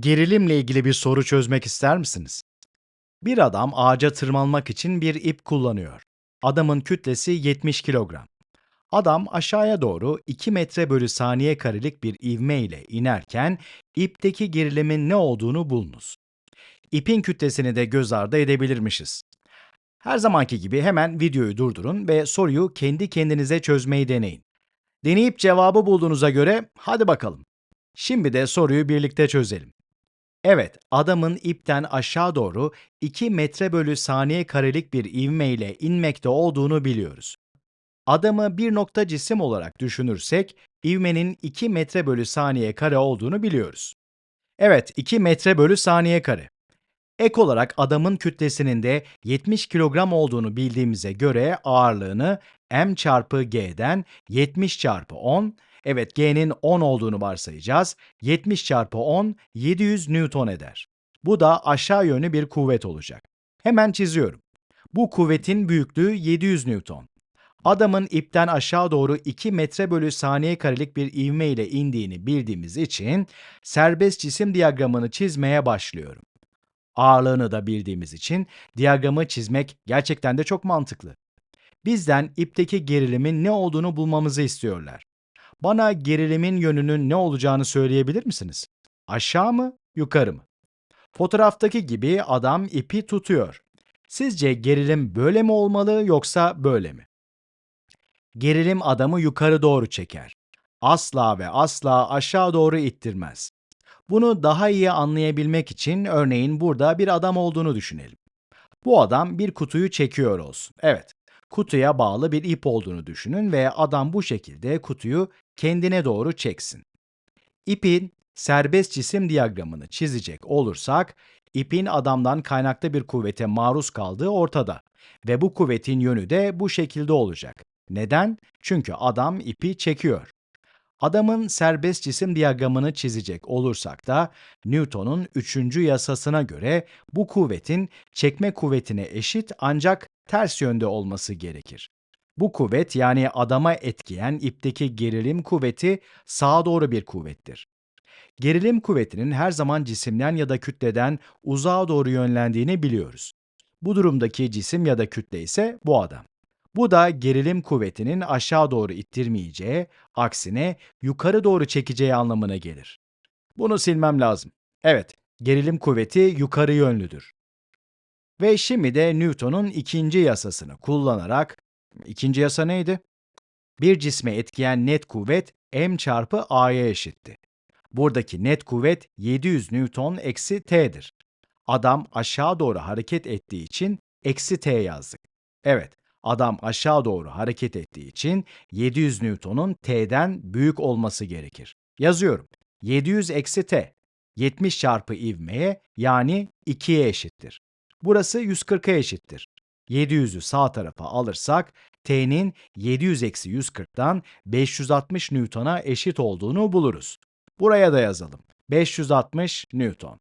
Gerilimle ilgili bir soru çözmek ister misiniz? Bir adam ağaca tırmanmak için bir ip kullanıyor. Adamın kütlesi 70 kilogram. Adam aşağıya doğru 2 metre bölü saniye karelik bir ivme ile inerken ipteki gerilimin ne olduğunu bulunuz. İpin kütlesini de göz ardı edebilirmişiz. Her zamanki gibi hemen videoyu durdurun ve soruyu kendi kendinize çözmeyi deneyin. Deneyip cevabı bulduğunuza göre hadi bakalım. Şimdi de soruyu birlikte çözelim. Evet, adamın ipten aşağı doğru 2 metre bölü saniye karelik bir ivme ile inmekte olduğunu biliyoruz. Adamı bir nokta cisim olarak düşünürsek, ivmenin 2 metre bölü saniye kare olduğunu biliyoruz. Evet, 2 metre bölü saniye kare. Ek olarak adamın kütlesinin de 70 kilogram olduğunu bildiğimize göre ağırlığını m çarpı g'den 70 çarpı 10, evet g'nin 10 olduğunu varsayacağız, 70 çarpı 10, 700 Newton eder. Bu da aşağı yönlü bir kuvvet olacak. Hemen çiziyorum. Bu kuvvetin büyüklüğü 700 Newton. Adamın ipten aşağı doğru 2 metre bölü saniye karelik bir ivme ile indiğini bildiğimiz için serbest cisim diyagramını çizmeye başlıyorum. Ağırlığını da bildiğimiz için diyagramı çizmek gerçekten de çok mantıklı. Bizden ipteki gerilimin ne olduğunu bulmamızı istiyorlar. Bana gerilimin yönünün ne olacağını söyleyebilir misiniz? Aşağı mı, yukarı mı? Fotoğraftaki gibi adam ipi tutuyor. Sizce gerilim böyle mi olmalı yoksa böyle mi? Gerilim adamı yukarı doğru çeker. Asla ve asla aşağı doğru ittirmez. Bunu daha iyi anlayabilmek için örneğin burada bir adam olduğunu düşünelim. Bu adam bir kutuyu çekiyor olsun. Evet, kutuya bağlı bir ip olduğunu düşünün ve adam bu şekilde kutuyu kendine doğru çeksin. İpin serbest cisim diyagramını çizecek olursak, ipin adamdan kaynaklı bir kuvvete maruz kaldığı ortada ve bu kuvvetin yönü de bu şekilde olacak. Neden? Çünkü adam ipi çekiyor. Adamın serbest cisim diyagramını çizecek olursak da Newton'un üçüncü yasasına göre bu kuvvetin çekme kuvvetine eşit ancak ters yönde olması gerekir. Bu kuvvet yani adama etkileyen ipteki gerilim kuvveti sağa doğru bir kuvvettir. Gerilim kuvvetinin her zaman cisimden ya da kütleden uzağa doğru yönlendiğini biliyoruz. Bu durumdaki cisim ya da kütle ise bu adam. Bu da gerilim kuvvetinin aşağı doğru ittirmeyeceği, aksine yukarı doğru çekeceği anlamına gelir. Bunu silmem lazım. Evet, gerilim kuvveti yukarı yönlüdür. Ve şimdi de Newton'un ikinci yasasını kullanarak, ikinci yasa neydi? Bir cisme etkileyen net kuvvet m çarpı a'ya eşitti. Buradaki net kuvvet 700 Newton eksi t'dir. Adam aşağı doğru hareket ettiği için eksi t yazdık. Evet, adam aşağı doğru hareket ettiği için 700 Newton'un T'den büyük olması gerekir. Yazıyorum. 700 eksi T. 70 çarpı ivmeye yani 2'ye eşittir. Burası 140'a eşittir. 700'ü sağ tarafa alırsak T'nin 700 eksi 140'dan 560 Newton'a eşit olduğunu buluruz. Buraya da yazalım. 560 Newton.